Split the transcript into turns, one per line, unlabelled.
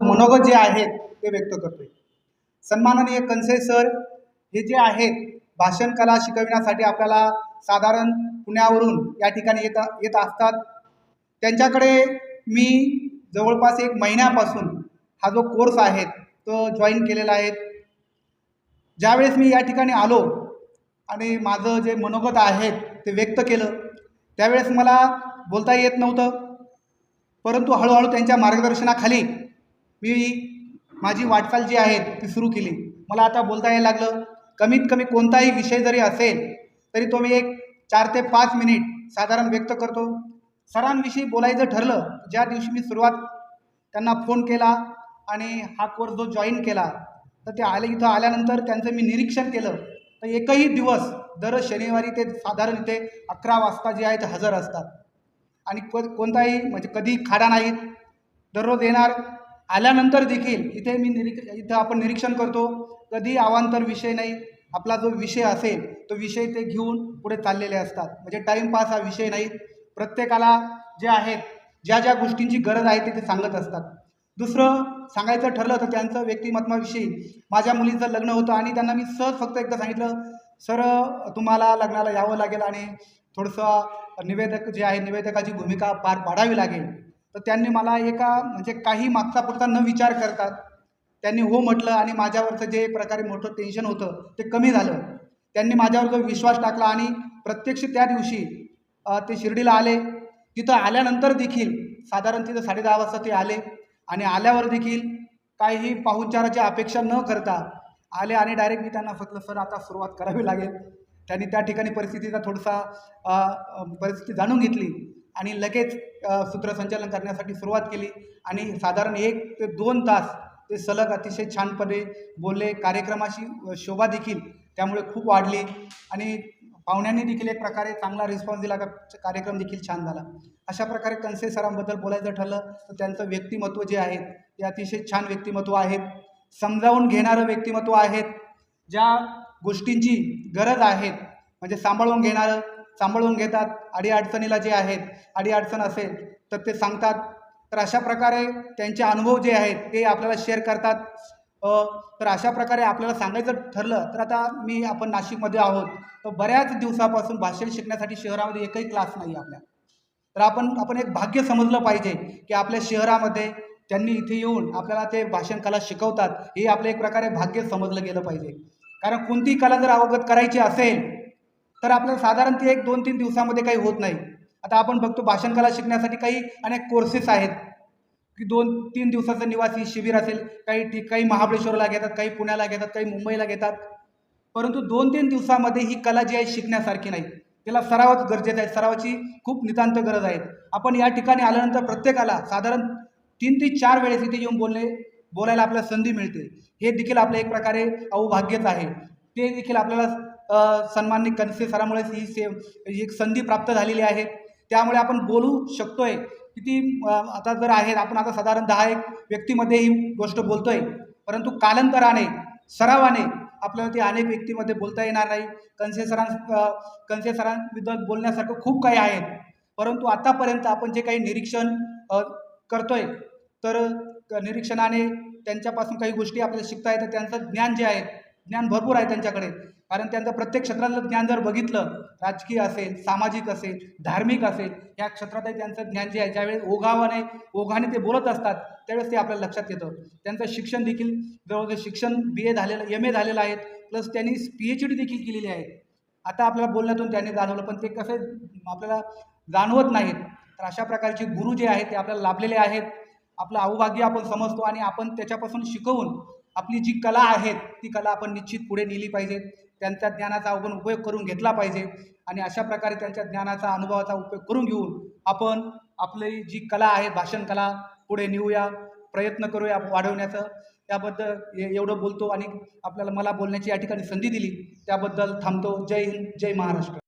मनोगत जे आहेत ते व्यक्त करतोय. सन्माननीय कनसे सर हे जे आहेत भाषण कला शिकविण्यासाठी आपल्याला साधारण पुण्यावरून या ठिकाणी येत येत असतात. त्यांच्याकडे मी जवळपास एक महिन्यापासून हा जो कोर्स आहे तो जॉईन केलेला आहे. ज्यावेळेस मी या ठिकाणी आलो आणि माझं जे मनोगत आहे ते व्यक्त केलं त्यावेळेस मला बोलता येत नव्हतं. परंतु हळूहळू त्यांच्या मार्गदर्शनाखाली मी माझी वाटचाल जी आहे ती सुरू केली. मला आता बोलता यायला लागलं. कमीत कमी कोणताही विषय जरी असेल तरी तो मी एक चार ते पाच मिनिट साधारण व्यक्त करतो. सरांविषयी बोलायचं ठरलं ज्या दिवशी मी सुरुवात त्यांना फोन केला आणि हा कोर्स जो जॉईन केला तर ते आले इथं आल्यानंतर त्यांचं मी निरीक्षण केलं. तर एकही दिवस दर शनिवारी ते साधारण इथे अकरा वाजता जे आहे ते हजर असतात. आणि को कोणताही म्हणजे कधी खाडा नाहीत दररोज येणार आल्यानंतर देखील इथे मी निरीक इथं आपण निरीक्षण करतो. कधी अवांतर विषय नाही. आपला जो विषय असेल तो विषय ते घेऊन पुढे चाललेले असतात. म्हणजे टाईमपास हा विषय नाही. प्रत्येकाला जे आहेत ज्या ज्या गोष्टींची गरज आहे ते ते सांगत असतात. दुसरं सांगायचं ठरलं तर त्यांचं व्यक्तिमत्वाविषयी. माझ्या मुलीचं लग्न होतं आणि त्यांना मी सहज फक्त एकदा सांगितलं सर तुम्हाला लग्नाला यावं लागेल आणि थोडंसं निवेदक जे आहे निवेदकाची भूमिका पार पाडावी लागेल. तर त्यांनी मला एका म्हणजे काही मागचा पुढचा न विचार करतात. त्यांनी हो म्हटलं आणि माझ्यावरचं जे प्रकारे मोठं टेन्शन होतं ते कमी झालं. त्यांनी माझ्यावर जो विश्वास टाकला आणि प्रत्यक्ष त्या दिवशी ते शिर्डीला आले. तिथं आल्यानंतर देखील साधारण तिथं साडेदहा वाजता ते आले. आणि आल्यावर देखील काही पाहुणचाराची अपेक्षा न करता आले आणि डायरेक्ट मी त्यांना म्हटलं सर आता सुरुवात करावी लागेल. त्यांनी त्या ठिकाणी परिस्थितीचा थोडासा परिस्थिती जाणून घेतली. आणि लगेच सूत्रसंचालन करण्यासाठी सुरुवात केली. आणि साधारण एक ते दोन तास ते सलग अतिशय छानपणे बोलले. कार्यक्रमाची शोभा देखील त्यामुळे खूप वाढली. आणि पाहुण्यांनी देखील एक प्रकारे चांगला रिस्पॉन्स दिला. का- कार्यक्रम देखील छान झाला. अशा प्रकारे कनसे सरांबद्दल बोलायचं ठरलं तर त्यांचं व्यक्तिमत्व जे आहे ते अतिशय छान व्यक्तिमत्व आहेत. समजावून घेणारं व्यक्तिमत्व आहेत. ज्या गोष्टींची गरज आहेत म्हणजे सांभाळून घेणारं सांभाळून घेतात. अडीअडचणीला जे आहेत अडीअडचण असेल तर ते सांगतात. तर अशा प्रकारे त्यांचे अनुभव जे आहेत ते आपल्याला शेअर करतात. तर अशा प्रकारे आपल्याला सांगायचं ठरलं तर आता मी आपण नाशिकमध्ये आहोत. तर बऱ्याच दिवसापासून भाषण शिकण्यासाठी शहरामध्ये एकही क्लास नाही आपल्या. तर आपण आपण एक भाग्य समजलं पाहिजे की आपल्या शहरामध्ये त्यांनी इथे येऊन आपल्याला ते भाषण कला शिकवतात. हे आपलं एक प्रकारे भाग्य समजलं गेलं पाहिजे. कारण कोणती कला जर अवगत करायची असेल तर आपल्याला साधारण ते एक दोन तीन दिवसामध्ये काही होत नाही. आता आपण बघतो भाषण कला शिकण्यासाठी काही अनेक कोर्सेस आहेत. की दोन तीन दिवसाचं निवासी शिबिर असेल काही ठीक काही महाबळेश्वरला घेतात काही पुण्याला घेतात काही मुंबईला घेतात. परंतु दोन तीन दिवसामध्ये ही कला जी आहे शिकण्यासारखी नाही. त्याला सरावच गरजेचं आहे सरावाची खूप नितांत गरज आहे. आपण या ठिकाणी आल्यानंतर प्रत्येकाला साधारण तीन ते चार वेळेस इथे येऊन बोलणे बोलायला आपल्याला संधी मिळते. हे देखील आपलं एक प्रकारे अवभाग्यच आहे. ते देखील आपल्याला अ, सन्माननीय कनसे सरामुळेच ही से ही एक संधी प्राप्त झालेली आहे. त्यामुळे आपण बोलू शकतो आहे किती आता जर आहेत आपण आता साधारण दहा एक व्यक्तीमध्ये ही गोष्ट आहे परंतु कालांतराने सरावाने आपल्याला ते अनेक व्यक्तीमध्ये बोलता येणार नाही. कनसे सरां कनसे सरांबद्दल बोलण्यासारखं खूप काही आहे. परंतु आतापर्यंत आपण जे काही निरीक्षण करतो करतोय तर क- निरीक्षणाने त्यांच्यापासून काही गोष्टी आपल्याला शिकता येतात. त्यांचं ज्ञान जे आहे ज्ञान भरपूर आहे त्यांच्याकडे. कारण त्यांचं प्रत्येक क्षेत्रातलं ज्ञान जर बघितलं राजकीय असेल सामाजिक असेल धार्मिक असेल या क्षेत्रातही त्यांचं ज्ञान जे आहे ज्यावेळेस ओघावाने ओघाने ते बोलत असतात त्यावेळेस ते आपल्याला लक्षात येतं. त्यांचं शिक्षण देखील जवळजवळ शिक्षण बी ए झालेलं एम ए झालेलं आहे प्लस त्यांनी पी एच डी देखील केलेली आहे. आता आपल्याला बोलण्यातून त्यांनी जाणवलं पण ते कसे आपल्याला जाणवत नाहीत. तर अशा प्रकारचे गुरु जे आहेत ते आपल्याला लाभलेले आहेत. आपलं अवभाग्य आपण समजतो आणि आपण त्याच्यापासून शिकवून आपली जी कला आहे ती कला आपण निश्चित पुढे नेली पाहिजे त्यांच्या ज्ञानाचा आपण उपयोग करून घेतला पाहिजे. आणि अशा प्रकारे त्यांच्या ज्ञानाचा अनुभवाचा उपयोग करून घेऊन आपण आपली जी कला आहे भाषण कला पुढे नेऊया प्रयत्न करूया वाढवण्याचं. त्याबद्दल ए- एवढं बोलतो आणि आपल्याला मला बोलण्याची या ठिकाणी संधी दिली. त्याबद्दल थांबतो. जय हिंद जय महाराष्ट्र.